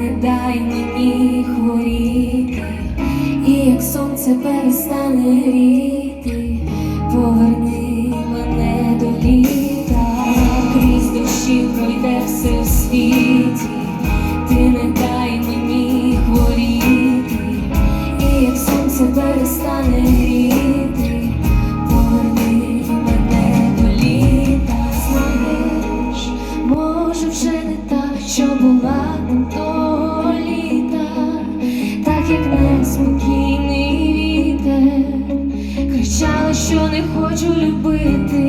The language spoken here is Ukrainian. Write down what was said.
не дай мені хворіти, і як сонце перестане ріти, поверни мене до літа, крізь душі пройде все в світі, ти не дай мені хворіти, і як сонце перестане ріти. Вже не так, Що була там то як неспокійний вітер, кричала, що не хочу любити.